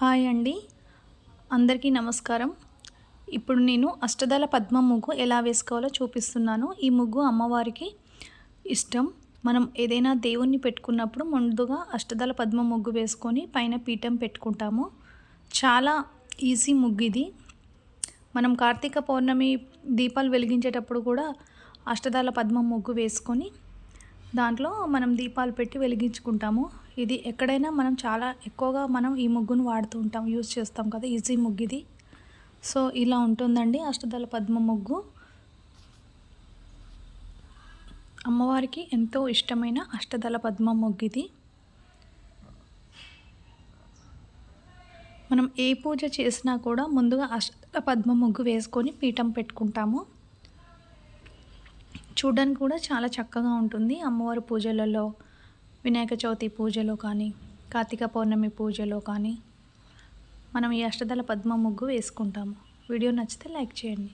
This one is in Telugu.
హాయ్ అండి. అందరికీ నమస్కారం. ఇప్పుడు నేను అష్టదళ పద్మ ముగ్గు ఎలా వేసుకోవాలో చూపిస్తున్నాను. ఈ ముగ్గు అమ్మవారికి ఇష్టం. మనం ఏదైనా దేవుణ్ణి పెట్టుకున్నప్పుడు ముందుగా అష్టదళ పద్మ ముగ్గు వేసుకొని పైన పీఠం పెట్టుకుంటాము. చాలా ఈజీ ముగ్గు ఇది. మనం కార్తీక పౌర్ణమి దీపాలు వెలిగించేటప్పుడు కూడా అష్టదళ పద్మ ముగ్గు వేసుకొని దాంట్లో మనం దీపాలు పెట్టి వెలిగించుకుంటాము. ఇది ఎక్కడైనా మనం చాలా ఎక్కువగా మనం ఈ ముగ్గును వాడుతూ ఉంటాం యూజ్ చేస్తాం కదా ఈజీ ముగ్గు ఇది. సో ఇలా ఉంటుందండి అష్టదళ పద్మ ముగ్గు. అమ్మవారికి ఎంతో ఇష్టమైన అష్టదళ పద్మ ముగ్గు ఇది. మనం ఏ పూజ చేసినా కూడా ముందుగా అష్టదళ పద్మ ముగ్గు వేసుకొని పీఠం పెట్టుకుంటాము. చూడడానికి కూడా చాలా చక్కగా ఉంటుంది అమ్మవారి పూజలలో. వినాయక చవితి పూజలో కానీ కార్తీక పౌర్ణమి పూజలో కానీ మనం ఈ అష్టదళ పద్మ ముగ్గు వేసుకుంటాము. వీడియో నచ్చితే లైక్ చేయండి.